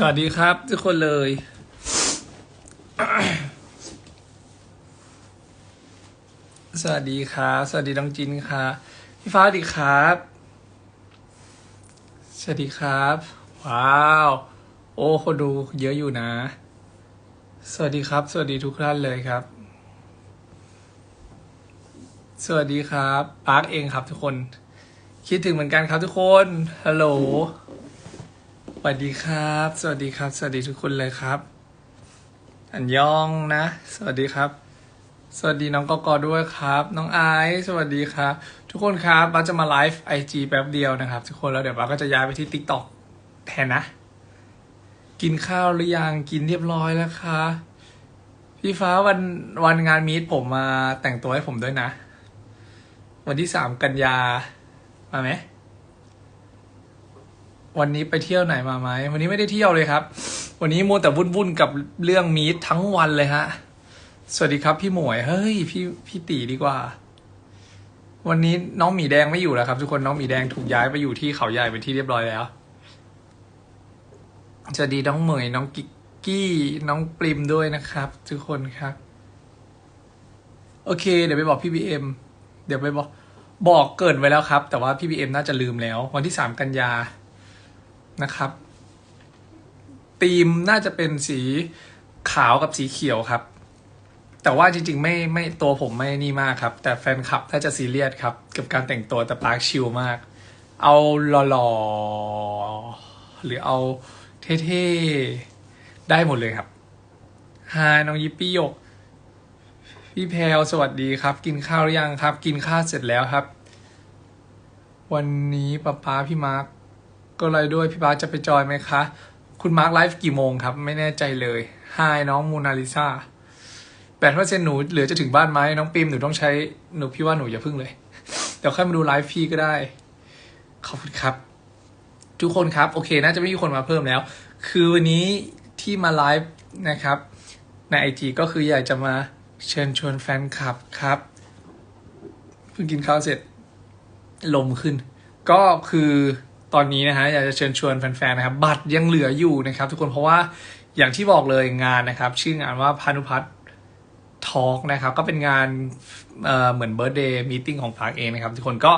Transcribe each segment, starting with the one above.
สวัสดีครับ ทุกคนเลย สวัสดีครับ สวัสดีน้องจินครับพี่ฟ้าสวัสดีครับ สวัสดีครับ ว้าว โอ้คนดูเยอะอยู่นะ สวัสดีครับ สวัสดีทุกท่านเลยครับ สวัสดีครับปาร์คเองครับทุกคน คิดถึงเหมือนกันครับทุกคน ฮัลโหล สวัสดีครับ สวัสดีครับ สวัสดีทุกคนเลยครับ อันยองนะ สวัสดีครับ สวัสดีน้องกอกอด้วยครับ น้องไอซ์สวัสดีครับ ทุกคนครับป้าจะมาไลฟ์ไอจีแป๊บเดียวนะครับ ทุกคนแล้วเดี๋ยวป้าก็จะย้ายไปที่ t ิ k t o k แทนนะ กินข้าวหรือยังกินเรียบร้อยแล้วคะพี่ฟ้าวันวันงานมีตผมมาแต่งตัวให้ผมด้วยนะ วันที่สามกันยามาไหม วันนี้ไปเที่ยวไหนมาไหม วันนี้ไม่ได้เที่ยวเลยครับ วันนี้มัวแต่วุ่นๆกับเรื่องมีดทั้งวันเลยฮะ สวัสดีครับพี่หมวย เฮ้ย พี่พี่ตีดีกว่า วันนี้น้องหมีแดงไม่อยู่แล้วครับ ทุกคนน้องหมีแดงถูกย้ายไปอยู่ที่เขาใหญ่เป็นที่เรียบร้อยแล้ว สวัสดีน้องเหมยน้องกิกกี้น้องปริมด้วยนะครับ ทุกคนครับ โอเค เดี๋ยวไปบอกพี่บีเอ็มเดี๋ยวไปบอกบอกเกิดไว้แล้วครับ แต่ว่าพี่บีเอ็มน่าจะลืมแล้ว วันที่สามกันยา นะครับธีมน่าจะเป็นสีขาวกับสีเขียวครับ แต่ว่าจริงๆ ไม่ไม่ตัวผมไม่นี่มากครับ แต่แฟนคลับถ้าจะซีเรียสครับกับการแต่งตัวแต่ปาร์คชิลมาก เอาหล่อๆหรือเอาเท่ๆ ได้หมดเลยครับฮายน้องยิปปี้ยก พี่แพลสวัสดีครับ กินข้าวหรือยังครับ กินข้าวเสร็จแล้วครับ วันนี้ป้าป้าพี่มาร์ค ก็เลยด้วยพี่บาสจะไปจอยไหมคะ คุณมาร์คไลฟ์กี่โมงครับ ไม่แน่ใจเลยฮน้องมูนาลิซาแปดเปอร์เซ็นหนูเหลือจะถึงบ้านไหมน้องปิมหนูต้องใช้หนูพี่ว่าหนูอย่าพึ่งเลย เดี๋ยวค่อยมาดูไลฟ์พี่ก็ได้ ขอบคุณครับ ทุกคนครับโอเค น่าจะไม่มีคนมาเพิ่มแล้ว คือวันนี้ที่มาไลฟ์นะครับในไอจีก็คืออยากจะมาเชิญชวนแฟนคลับครับเพิ่งกินข้าวเสร็จลมขึ้น ก็คือ ตอนนี้นะฮะอยากจะเชิญชวนแฟนๆนะครับ บัตรยังเหลืออยู่นะครับ ทุกคนเพราะว่าอย่างที่บอกเลยงานนะครับ ชื่องานว่าพานุพัฒน์ทอล์กนะครับ ก็เป็นงานเเหมือนเบิร์ d เดย์มีติ้งของพาร์คเองนะครับ ทุกคนก็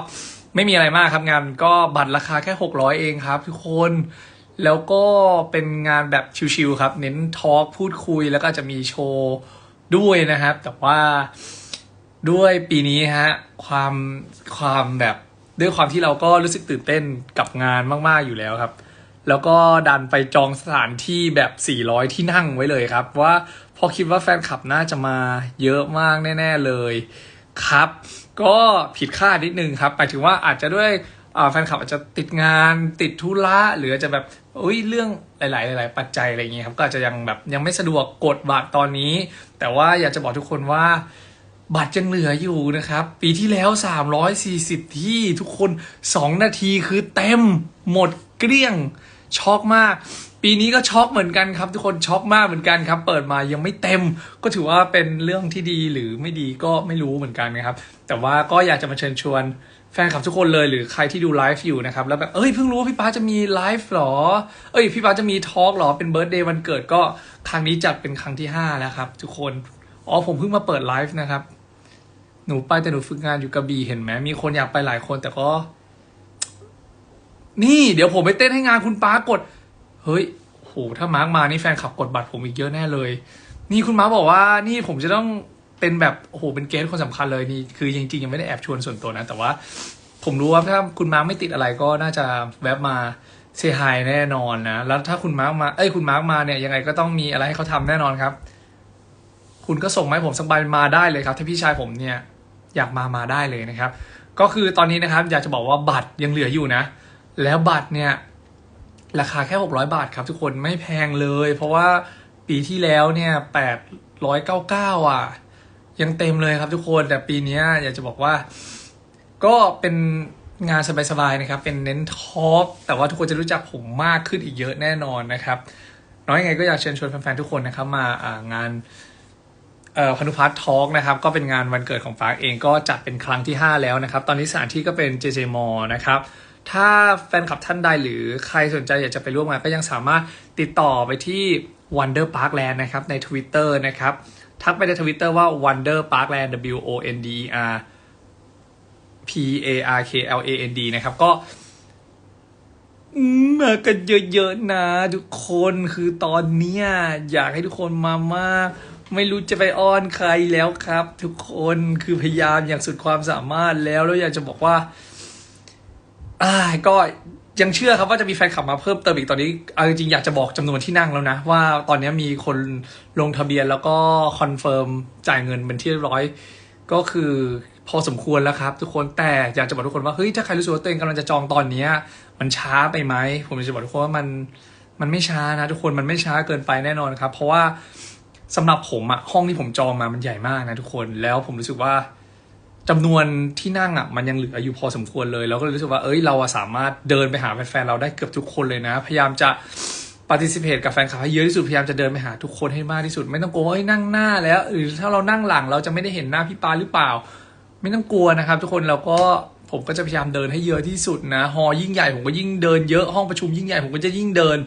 ไม่มีอะไรมากครับงานก็บัตรราคาแค่ 600 เองครับ ทุกคนแล้วก็เป็นงานแบบชิลๆครับ เน้นทอล์กพูดคุยแล้วก็จะมีโชว์ด้วยนะครับ แต่ว่าด้วยปีนี้ฮะความความแบบ ด้วยความที่เราก็รู้สึกตื่นเต้นกับงานมากๆอยู่แล้วครับ แล้วก็ดันไปจองสถานที่แบบ 400 ที่นั่งไว้เลยครับ ว่าพอคิดว่าแฟนคลับน่าจะมาเยอะมากแน่ ๆเลยครับ ก็ผิดคาดนิดนึงครับหมายถึงว่าอาจจะด้วยแฟนคลับอาจจะติดงานติดธุระหรืออาจจะแบบอุ้ยเรื่องหลาย ๆ หลาย ๆ ปัจจัยอะไรอย่างเงี้ยครับก็อาจจะยังแบบยังไม่สะดวกกดบัตรตอนนี้ แต่ว่าอยากจะบอกทุกคนว่า บัตรยังเหลืออยู่นะครับ ปีที่แล้ว 340 ที่ทุกคน 2 นาทีคือเต็มหมดเกลี้ยงช็อกมาก ปีนี้ก็ช็อกเหมือนกันครับ ทุกคนช็อกมากเหมือนกันครับ เปิดมายังไม่เต็ม ก็ถือว่าเป็นเรื่องที่ดีหรือไม่ดีก็ไม่รู้เหมือนกันนะครับ แต่ว่าก็อยากจะมาเชิญชวนแฟนคลับทุกคนเลยหรือใครที่ดูไลฟ์อยู่นะครับ แล้วแบบเอ้ยเพิ่งรู้ว่าพี่ป้าจะมีไลฟ์หรอ เอ้ยพี่ป้าจะมีทอล์กหรอเป็นเบิร์ดเดย์วันเกิดก็ครั้งนี้จัดเป็นครั้งที่ห้าแล้วครับ ทุกคนอ๋อผมเพิ่งมาเปิดไลฟ์นะครับ นูไปแต่หนูฝึกงานอยู่กระบี่เห็นไหมมีคนอยากไปหลายคนแต่ก็ นี่เดี๋ยวผมไปเต้นให้งานคุณป้ากด เฮ้ยโหถ้ามาร์กมานี่แฟนขับกดบัตรผมอีกเยอะแน่เลย นี่คุณมาร์กบอกว่า นี่ผมจะต้องเป็นแบบโอ้โหเป็นเกสคนสำคัญเลยนี่คือจริงๆยังไม่ได้แอบชวนส่วนตัวนะ แต่ว่า ผมรู้ว่าถ้าคุณมาร์กไม่ติดอะไรก็น่าจะแวบมาเซฮายแน่นอนนะ แล้วถ้าคุณมาร์กมา เอ้ยคุณมาร์กมาเนี่ยยังไงก็ต้องมีอะไรให้เขาทำแน่นอนครับ คุณก็ส่งมาให้ผมสักใบมาได้เลยครับ ถ้าพี่ชายผมเนี่ย อยากมามาได้เลยนะครับ ก็คือตอนนี้นะครับอยากจะบอกว่าบัตรยังเหลืออยู่นะ แล้วบัตรเนี่ยราคาแค่ 600 บาทครับทุกคนไม่แพงเลย เพราะว่าปีที่แล้วเนี่ย899อะ ยังเต็มเลยครับทุกคนแต่ปีนี้อยากจะบอกว่า ก็เป็นงานสบายๆนะครับ เป็นเน้นท็อปแต่ว่าทุกคนจะรู้จักผมมากขึ้นอีกเยอะแน่นอนนะครับ น้อยยังไงก็อยากเชิญชวนแฟนๆทุกคนนะครับ มางาน พนุพัฒน์ทอล์กนะครับก็เป็นงานวันเกิดของฟาร์กเองก็จัดเป็นครั้งที่ 5 แล้วนะครับ ตอนนี้สถานที่ก็เป็น JJ m นะครับ ถ้าแฟนคลับท่านใดหรือใครสนใจอยากจะไปร่วมงานก็ยังสามารถติดต่อไปที่ Wonder Parkland นะครับใน Twitter นะครับ ทักไปในทวิตเตอร์ว่า Wonder Parkland W O N D E R P A R K L A N D นะครับก็มมากันเยอะๆนะ ทุกคนคือตอนเนี้ยอยากให้ทุกคนมามาก ไม่รู้จะไปอ้อนใครแล้วครับ ทุกคนคือพยายามอย่างสุดความสามารถแล้วแล้วอยากจะบอกว่าอ่าก็ยังเชื่อครับว่าจะมีแฟนคลับมาเพิ่มเติมอีกตอนนี้เอาจริงๆอยากจะบอกจำนวนที่นั่งแล้วนะ ว่าตอนนี้มีคนลงทะเบียนแล้วก็คอนเฟิร์มจ่ายเงินเป็นที่เรียบร้อย ก็คือพอสมควรแล้วครับ ทุกคนแต่อยากจะบอกทุกคนว่าเฮ้ยถ้าใครรู้สึกว่าตัวเองกำลังจะจองตอนเนี้ยมันช้าไปไหมผมอยากจะบอกทุกคนว่ามันมันไม่ช้านะ ทุกคนมันไม่ช้าเกินไปแน่นอนครับ เพราะว่า สำหรับผมอะห้องที่ผมจองมามันใหญ่มากนะทุกคนแล้วผมรู้สึกว่าจำนวนที่นั่งอะมันยังเหลืออยู่พอสมควรเลยเราก็เลยรู้สึกว่าเอ้ยเราสามารถเดินไปหาแฟนๆเราได้เกือบทุกคนเลยนะ พยายามจะปฏิสิเพตกับแฟนคลับให้เยอะที่สุดพยายามจะเดินไปหาทุกคนให้มากที่สุด ไม่ต้องกลัวว่าเฮ้นั่งหน้าแล้ว หรือถ้าเรานั่งหลังเราจะไม่ได้เห็นหน้าพี่ปาหรือเปล่า ไม่ต้องกลัวนะครับ ทุกคนเราก็ผมก็จะพยายามเดินให้เยอะที่สุดนะฮอยิ่งใหญ่ผมก็ยิ่งเดินเยอะห้องประชุมยิ่งใหญ่ผมก็จะยิ่งเดิน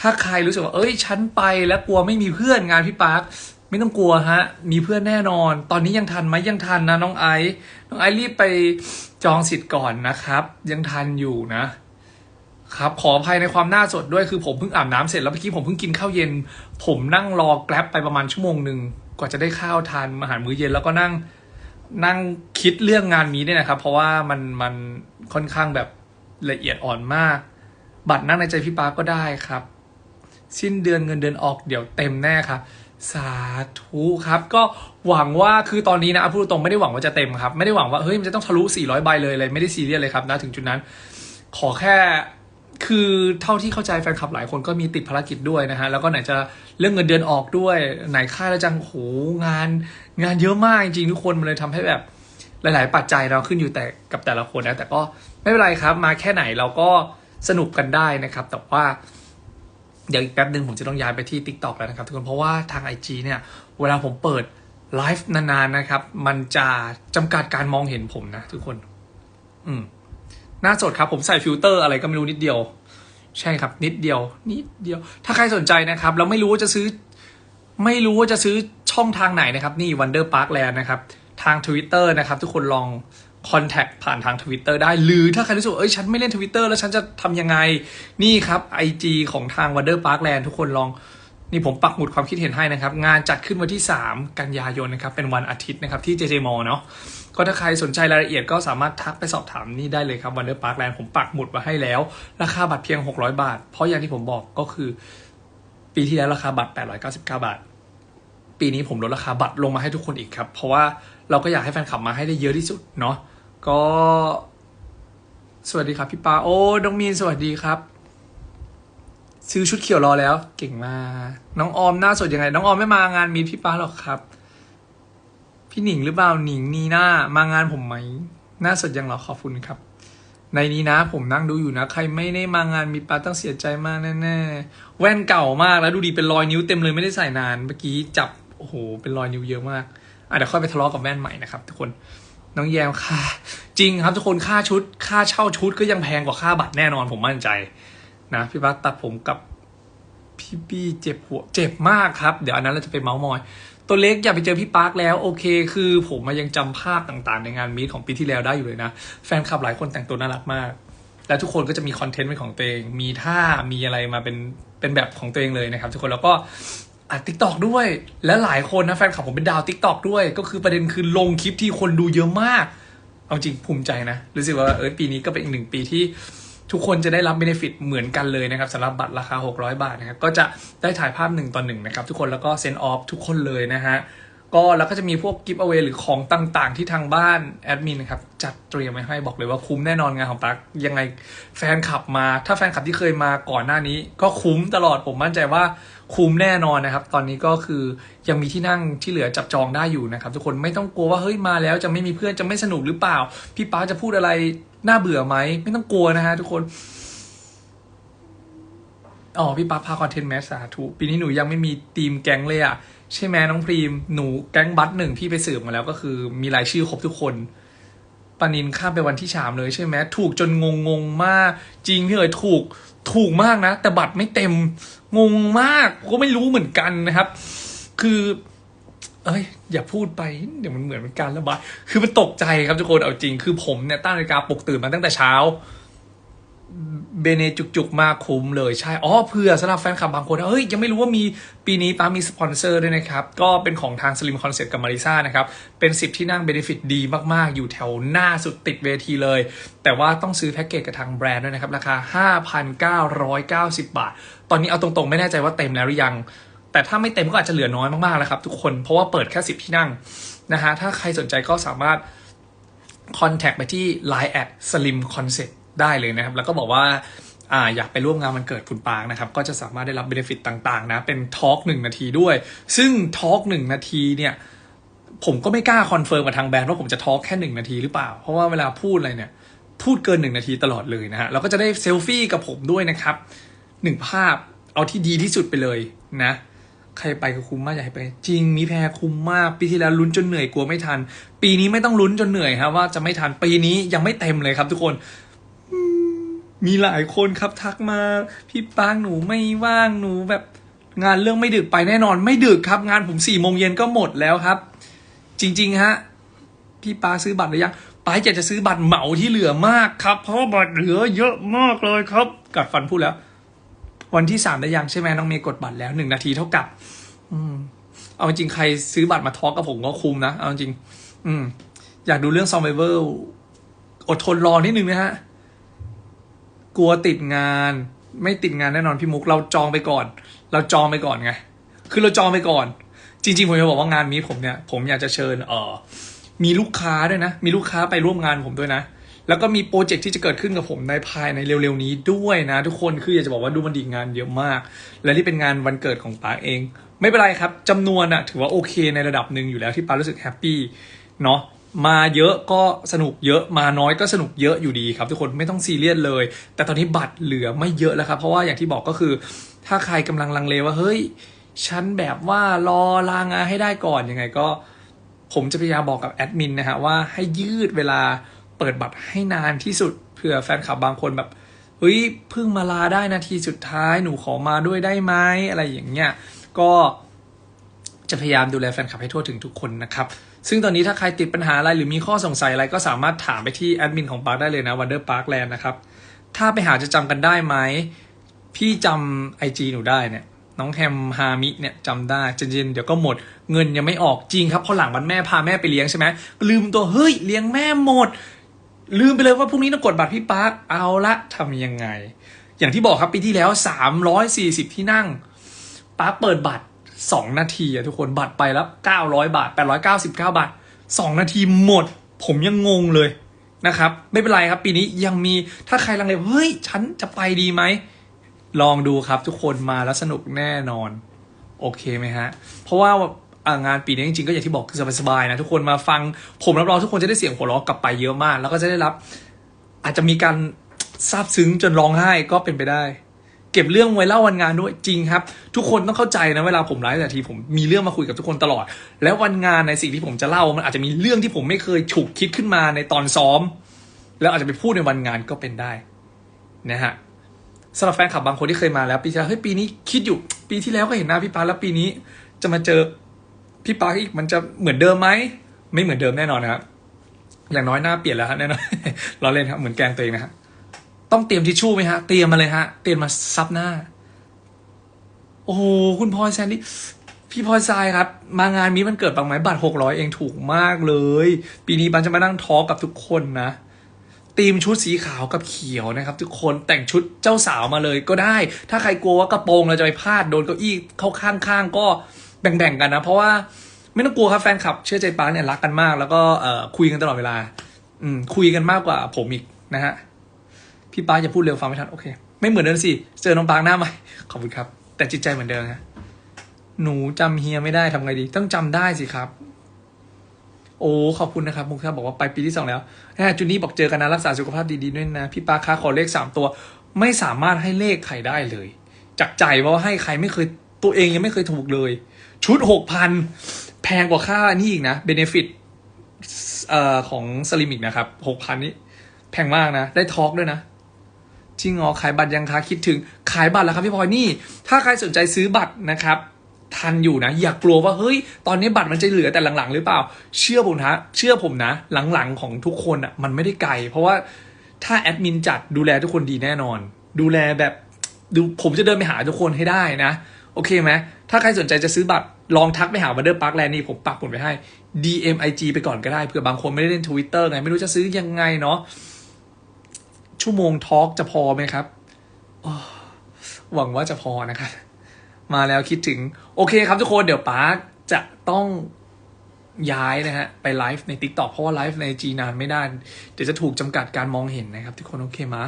ถ้าใครรู้สึกว่าเอ้ยฉันไปแล้วกลัวไม่มีเพื่อนงานพี่ปาร์คไม่ต้องกลัวฮะ มีเพื่อนแน่นอน ตอนนี้ยังทันไหมยังทันนะน้องไอซ์น้องไอซ์รีบไปจองสิทธิ์ก่อนนะครับ ยังทันอยู่นะ ครับขออภัยในความน้าสดด้วยคือผมเพิ่งอาบน้ำเสร็จแล้วเมื่อกี้ผมเพิ่งกินข้าวเย็น ผมนั่งรอแกร็บไปประมาณชั่วโมงหนึ่งกว่าจะได้ข้าวทานอาหารมื้อเย็นแล้วก็นั่ง นั่งคิดเรื่องงานนี้เนี่ยนะครับ เพราะว่ามันมันค่อนข้างแบบละเอียดอ่อนมาก บัตรนั่งในใจพี่ปาก็ได้ครับ สิ้นเดือนเงินเดือนออกเดี๋ยวเต็มแน่ครับ สาธุครับ ก็หวังว่าคือตอนนี้นะพูดตรงไม่ได้หวังว่าจะเต็มครับ ไม่ได้หวังว่าเฮ้ยมันจะต้องทะลุ400ใบเลยเลย ไม่ได้ซีเรียสเลยครับนะถึงจุดนั้น ขอแค่ คือเท่าที่เข้าใจแฟนคลับหลายคนก็มีติดภารกิจด้วยนะฮะ แล้วก็ไหนจะเรื่องเงินเดือนออกด้วย ไหนค่าแล้วจังโหงานงานเยอะมากจริงๆทุกคนมันเลยทำให้แบบหลาย ๆ ปัจจัยเราขึ้นอยู่แต่กับแต่ละคนนะแต่ก็ไม่เป็นไรครับ มาแค่ไหนเราก็สนุกกันได้นะครับ แต่ว่าเดี๋ยวอีกแป๊บหนึ่งผมจะต้องย้ายไปที่ TikTok แล้วนะครับทุกคนเพราะว่าทาง IG เนี่ยเวลาผมเปิดไลฟ์นานๆนะครับ มันจะจำกัดการมองเห็นผมนะทุกคน อืม หน้าสดครับผมใส่ฟิลเตอร์อะไรก็ไม่รู้นิดเดียว ใช่ครับ นิดเดียว นิดเดียว ถ้าใครสนใจนะครับแล้วไม่รู้ว่าจะซื้อ ไม่รู้ว่าจะซื้อช่องทางไหนนะครับ นี่ Wonder Park Land นะครับทาง Twitter นะครับ ทุกคนลอง contact ผ่านทาง Twitter ได้ หรือถ้าใครรู้สึกเอ้ยฉันไม่เล่น Twitter แล้วฉันจะทำยังไงนี่ครับ IG ของทาง Wonder Park Land ทุกคนลองนี่ผมปักหมุดความคิดเห็นให้นะครับ งานจัดขึ้นวันที่ 3 กันยายนนะครับ เป็นวันอาทิตย์นะครับที่ JJ Mall เนาะ ก็ถ้าใครสนใจรายละเอียดก็สามารถทักไปสอบถามนี่ได้เลยครับ Wonder Park Land ผมปักหมุดมาให้แล้ว ราคาบัตรเพียง 600 บาท เพราะอย่างที่ผมบอกก็คือ ปีที่แล้วราคาบัตร 899 บาท ปีนี้ผมลดราคาบัตรลงมาให้ทุกคนอีกครับ เพราะว่าเราก็อยากให้แฟนคลับมาให้ได้เยอะที่สุดเนาะก็ สวัสดีครับพี่ปาโอ้น้องมีนสวัสดีครับซื้อชุดเขียวรอแล้ว เก่งมากน้องออมหน้าสดยังไง น้องออมไม่มางานมีพี่ปาหรอกครับ พี่หนิงหรือเปล่าหนิงนีหน้ามางานผมไหมหน้าสดยังหรอขอบคุณครับ ในนี้นะผมนั่งดูอยู่นะ ใครไม่ได้มางานมีปาต้องเสียใจมากแน่ๆแว่นเก่ามากแล้วดูดีเป็นรอยนิ้วเต็มเลยไม่ได้ใส่นานเมื่อกี้จับโอ้โหเป็นรอยนิ้วเยอะมากอะเดี๋ยวค่อยไปทะเลาะกับแว่นใหม่นะครับทุกคนน้องแยมค่าจริงครับทุกคนค่าชุด ค่าเช่าชุดก็ยังแพงกว่าค่าบัตรแน่นอนผมมั่นใจ นะพี่บัสตัดผมกับ พี่ปี้เจ็บหัวเจ็บมากครับ เดี๋ยวอันนั้นเราจะไปเมาส์มอย ตัวเล็กอยากไปเจอพี่ปาร์คแล้ว โอเค คือผมมายังจำภาพต่างๆ ในงานมีตของปีที่แล้วได้อยู่เลยนะ แฟนคลับหลายคนแต่งตัวน่ารักมาก แล้วทุกคนก็จะมีคอนเทนต์เป็นของตัวเอง มีท่ามีอะไรมาเป็นเป็นแบบของตัวเองเลยนะครับ ทุกคนแล้วก็อัดทิกตอกด้วย และหลายคนนะแฟนคลับผมเป็นดาวทิกตอกด้วย ก็คือประเด็นคือลงคลิปที่คนดูเยอะมาก เอาจริงภูมิใจนะรู้สึกว่าเออปีนี้ก็เป็นอีกหนึ่งปีที่ ทุกคนจะได้รับเบนฟิตเหมือนกันเลยนะครับสำหรับบัตรราคา 600 บาทนะครับก็จะได้ถ่ายภาพหนึ่งต่อหนึ่งนะครับทุกคนแล้วก็เซ็นออฟทุกคนเลยนะฮะ ก็แล้วก็จะมีพวกกิฟต์เอาไว้หรือของต่างๆ ที่ทางบ้านแอดมินนะครับจัดเตรียมไว้ให้บอกเลยว่าคุ้มแน่นอนงานของปักยังไงแฟนคลับมา ถ้าแฟนคลับที่เคยมาก่อนหน้านี้ ก็คุ้มตลอดผมมั่นใจว่าคุ้มแน่นอนนะครับ ตอนนี้ก็คือยังมีที่นั่งที่เหลือจับจองได้อยู่นะครับ ทุกคนไม่ต้องกลัวว่าเฮ้ยมาแล้วจะไม่มีเพื่อนจะไม่สนุกหรือเปล่า พี่ป้าจะพูดอะไรน่าเบื่อไหมไม่ต้องกลัวนะฮะทุกคนอ๋อพี่ปั๊บพาคอนเทนต์แมสสาธุปีนี้หนูยังไม่มีทีมแก๊งเลยอะ ใช่ไหมน้องพรีมหนูแก๊งบัตหนึ่งพี่ไปสืบมาแล้วก็คือ มีรายชื่อครบทุกคนปานินข้ามไปวันที่สามเลยใช่ไหมถูกจนงงงๆมาก จริงพี่เอ๋ยถูกถูกมากนะ แต่บัตรไม่เต็มงงมากก็ไม่รู้เหมือนกันนะครับ คือ เอ้ย อย่าพูดไป เดี๋ยวมันเหมือนเป็นการระบายคือมันตกใจครับทุกคนเอาจริง คือผมเนี่ยตั้งนาฬิกาปลุกตื่นมาตั้งแต่เช้า เบเนจุกๆ มาคุ้มเลยใช่ อ๋อเผื่อสำหรับแฟนคลับบางคนนะเฮ้ย ยังไม่รู้ว่ามีปีนี้ป้ามีสปอนเซอร์ด้วยนะครับ ก็เป็นของทาง Slim Concept กับมาริซ่านะครับ เป็น 10 ที่นั่งเบเนฟิตดีมากๆ อยู่แถวหน้าสุดติดเวทีเลย แต่ว่าต้องซื้อแพ็กเกจกับทางแบรนด์ด้วยนะครับ ราคา 5,990 บาท ตอนนี้เอาตรงๆ ไม่แน่ใจว่าเต็มแล้วหรือยัง แต่ถ้าไม่เต็มก็อาจจะเหลือน้อยมากๆแล้วครับทุกคนเพราะว่าเปิดแค่ 10 ที่นั่งนะฮะถ้าใครสนใจก็สามารถคอนแทคไปที่ Line แอด Slim Concept ได้เลยนะครับ แล้วก็บอกว่าอ่าอยากไปร่วมงานวันเกิดคุณปางนะครับ ก็จะสามารถได้รับเบนฟิตต่างๆ นะ เป็นทอล์กหนึ่งนาทีด้วย ซึ่งทอล์กหนึ่งนาทีเนี่ย ผมก็ไม่กล้าคอนเฟิร์มกับทางแบรนด์ว่าผมจะทอล์กแค่หนึ่งนาทีหรือเปล่า เพราะว่าเวลาพูดอะไรเนี่ย พูดเกินหนึ่งนาทีตลอดเลยนะฮะแล้วก็จะได้เซลฟี่กับผมด้วยนะครับหนึ่งภาพเอาที่ดีที่สุดไปเลยนะ ใครไปก็คุ้มมากอยากให้ไป จริงมีแพรคุ้มมากปีที่แล้วลุ้นจนเหนื่อยกลัวไม่ทัน ปีนี้ไม่ต้องลุ้นจนเหนื่อยครับว่าจะไม่ทันปีนี้ยังไม่เต็มเลยครับทุกคน มีหลายคนครับทักมา พี่ปางหนูไม่ว่างหนูแบบงานเรื่องไม่ดึกไปแน่นอนไม่ดึกครับ งานผมสี่โมงเย็นก็หมดแล้วครับ จริง ๆ ฮะ พี่ปาซื้อบัตรหรือยังป้าอยากจะซื้อบัตรเหมาที่เหลือมากครับ เพราะบัตรเหลือเยอะมากเลยครับ กัดฟันพูดแล้ว วันที่สามได้ยังใช่ไหมน้องเมย์กดบัตรแล้วหนึ่งนาทีเท่ากับ อืม เอาจริงใครซื้อบัตรมาทอกับผมก็คุ้มนะเอาจริง อืม อยากดูเรื่อง survival อดทนรอนิดนึงนะฮะ กลัวติดงาน ไม่ติดงานแน่นอนพี่มุก เราจองไปก่อน เราจองไปก่อนไง คือเราจองไปก่อน จริง ๆ ผมจะบอกว่างานนี้ผมเนี่ย ผมอยากจะเชิญเออมีลูกค้าด้วยนะ มีลูกค้าไปร่วมงานผมด้วยนะ แล้วก็มีโปรเจกต์ที่จะเกิดขึ้นกับผมในภายในเร็วๆนี้ด้วยนะ ทุกคน คืออยากจะบอกว่าดูมันดีงานเยอะมาก และนี่เป็นงานวันเกิดของป๋าเอง ไม่เป็นไรครับจำนวนอะถือว่าโอเคในระดับหนึ่งอยู่แล้วที่ป๋ารู้สึกแฮปปี้เนาะ มาเยอะก็สนุกเยอะมาน้อยก็สนุกเยอะอยู่ดีครับ ทุกคนไม่ต้องซีเรียสเลย แต่ตอนนี้บัตรเหลือไม่เยอะแล้วครับ เพราะว่าอย่างที่บอกก็คือ ถ้าใครกำลังลังเลว่าเฮ้ยฉันแบบว่ารอลางานให้ได้ก่อนยังไงก็ ผมจะพยายามบอกกับแอดมินนะฮะว่าให้ยืดเวลาเปิดบัตรให้นานที่สุดเผื่อแฟนคลับบางคนแบบเฮ้ยเพิ่งมาลาได้นาทีสุดท้ายหนูขอมาด้วยได้ไหมอะไรอย่างเงี้ยก็จะพยายามดูแลแฟนคลับให้ทั่วถึงทุกคนนะครับ ซึ่งตอนนี้ถ้าใครติดปัญหาอะไรหรือมีข้อสงสัยอะไรก็สามารถถามไปที่แอดมินของปาร์คได้เลยนะ Wonder Park Land นะครับ ถ้าไปหาจะจำกันได้ไหม พี่จำไอจีหนูได้เนี่ย น้องแฮมฮามิเนี่ยจำได้จริงๆเดี๋ยวก็หมดเงินยังไม่ออกจริงครับเพราะหลังวันแม่พาแม่ไปเลี้ยงใช่ไหมลืมตัวเฮ้ยเลี้ยงแม่หมด ลืมไปเลยว่าพรุ่งนี้ต้องกดบัตรพี่ปาร์คเอาละทำยังไง อย่างที่บอกครับปีที่แล้ว 340 ที่นั่งปาร์คเปิดบัตร 2 นาทีอะทุกคนบัตรไปแล้ว 900 บาท 899 บาท 2 นาทีหมด ผมยังงงเลยนะครับ ไม่เป็นไรครับ ปีนี้ยังมีถ้าใครลังเลเฮ้ย ฉันจะไปดีไหม ลองดูครับทุกคนมาแล้วสนุกแน่นอน โอเคไหมฮะ เพราะว่างานปีนี้จริงๆก็อย่างที่บอกคือสบายๆนะทุกคนมาฟังผมรับรองทุกคนจะได้เสียงหัวเราะกลับไปเยอะมาก แล้วก็จะได้รับ อาจจะมีการซาบซึ้งจนร้องไห้ก็เป็นไปได้ ก็บเรื่องไว้เล่าวันงานด้วยจริงครับ ทุกคนต้องเข้าใจนะเวลาผมไลฟ์แต่ทีผมมีเรื่องมาคุยกับทุกคนตลอด แล้ววันงานในสิ่งที่ผมจะเล่ามันอาจจะมีเรื่องที่ผมไม่เคยฉุกคิดขึ้นมาในตอนซ้อม แล้วอาจจะไปพูดในวันงานก็เป็นได้นะฮะสำหรับแฟนคลับบางคนที่เคยมาแล้วปีที่แล้วเฮ้ยปีนี้คิดอยู่ ปีที่แล้วก็เห็นหน้าพี่ปาแล้วปีนี้ จะมาเจอพี่ปาอีกมันจะเหมือนเดิมไหมไม่เหมือนเดิมแน่นอนนะครับอย่างน้อยหน้าเปลี่ยนแล้วฮะแน่นอนเราเล่นครับเหมือนแกงตัวเองนะฮะ ต้องเตรียมทิชชู่ไหมฮะ เตรียมมาเลยฮะ เตรียมมาซับหน้า โอ้โห คุณพลอยแซนดี้พี่พลอยทรายครับ มางานมีมันเกิดบางไหมบัตรหกร้อยเองถูกมากเลย ปีนี้บันจะมานั่งทอกกับทุกคนนะตีมชุดสีขาวกับเขียวนะครับ ทุกคนแต่งชุดเจ้าสาวมาเลยก็ได้ ถ้าใครกลัวว่ากระโปรงเราจะไปพลาดโดนเก้าอี้เข้าข้างๆก็แบ่งๆกันนะ เพราะว่าไม่ต้องกลัวครับแฟนคลับ เชื่อใจปาร์คเนี่ยรักกันมาก แล้วก็คุยกันตลอดเวลา อืมคุยกันมากกว่าผมอีกนะฮะ พี่ปาร์คจะพูดเร็วฟังไม่ทันโอเค ไม่เหมือนเดิมสิ เจอน้องปาร์คหน้าใหม่ขอบคุณครับ แต่จิตใจเหมือนเดิมนะหนูจำเฮียไม่ได้ทำไงดี ต้องจำได้สิครับ โอ้ขอบคุณนะครับมุกครับบอกว่าไปปีที่สองแล้วนะจุนี่บอกเจอกันนะรักษาสุขภาพดีๆด้วยนะ พี่ปาค้าขอเลขสามตัว ไม่สามารถให้เลขใครได้เลย จากใจว่าให้ใครไม่เคยตัวเองยังไม่เคยถูกเลย ชุดหกพันแพงกว่าค่านี่อีกนะเบเนฟิตของสลิมิกนะครับหกพันนี้แพงมากนะ ได้ทอล์กด้วยนะ จริงเหรอขายบัตรยังคะคิดถึงขายบัตรแล้วครับพี่พลอยนี่ ถ้าใครสนใจซื้อบัตรนะครับทันอยู่นะ อย่ากกลัวว่าเฮ้ย ตอนนี้บัตรมันจะเหลือแต่หลังๆ หรือเปล่า เชื่อผมนะเชื่อผมนะ หลังๆของทุกคนอะมันไม่ได้ไกล เพราะว่าถ้าแอดมินจัดดูแลทุกคนดีแน่นอน ดูแลแบบดูผมจะเดินไปหาทุกคนให้ได้นะ โอเคไหมถ้าใครสนใจจะซื้อบัตรลองทักไปหาวันเดอร์พาร์คแลนด์นี่ผมปักหมุดไปให้ DMIG ไปก่อนก็ได้เผื่อบางคนไม่ได้เล่น Twitter ไงไม่รู้จะซื้อยังไงเนาะ ชั่วโมงทอล์กจะพอไหมครับหวังว่าจะพอนะครับ มาแล้วคิดถึง โอเคครับทุกคนเดี๋ยวปาร์คจะต้องย้ายนะฮะ ไปไลฟ์ใน t ิ k t o k เพราะว่าไลฟ์ใน G นานไม่ได้ เดี๋ยวจะถูกจำกัดการมองเห็นนะครับ ทุกคนโอเคไหมะ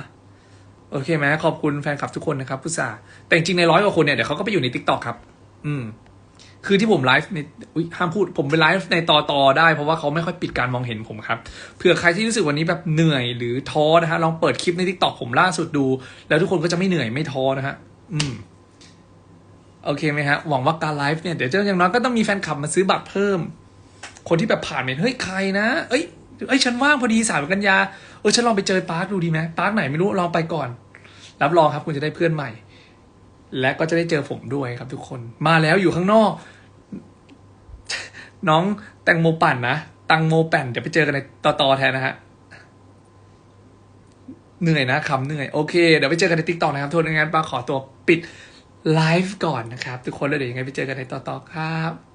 โอเคไหมขอบคุณแฟนคลับทุกคนนะครับผู้สาแต่จริงในร้อยกว่าคนเนี่ยเดี๋ยวเขาก็ไปอยู่ใน t ิ k t o k ครับ อืม คือที่ผมไลฟ์ในอุ๊ยห้ามพูดผมไปไลฟ์ในตอตอได้ เพราะว่าเขาไม่ค่อยปิดการมองเห็นผมครับเผื่อใครที่รู้สึกวันนี้แบบเหนื่อยหรือท้อนะฮะลองเปิดคลิปในทิกตอกผมล่าสุดดู แล้วทุกคนก็จะไม่เหนื่อยไม่ท้อนะฮะอืมโอเคไหมฮะหวังว่าการไลฟ์เนี่ยเดี๋ยวจะอย่างน้อยก็ต้องมีแฟนคลับมาซื้อบัตรเพิ่ม คนที่แบบผ่านเมนเฮ้ยใครนะเอ้ยเอ้ยฉันว่างพอดีสามกันยาเออฉันลองไปเจอปาร์คดูดีไหมปาร์คไหนไม่รู้ลองไปก่อน รับรองครับคุณจะได้เพื่อนใหม่ และก็จะได้เจอผมด้วยครับทุกคน มาแล้วอยู่ข้างนอก น้องแตงโมปั่นนะตังโมแป่นเดี๋ยวไปเจอกันในต่อตอแทนนะฮะเหนื่อยนะคำเหนื่อยโอเคเดี๋ยวไปเจอกันในติ๊กต็อกนะครับโทษงั้นปาขอตัวปิดไลฟ์ก่อนนะครับ ทุกคนแล้วเดี๋ยวยังไงไปเจอกันในต่อต่อครับ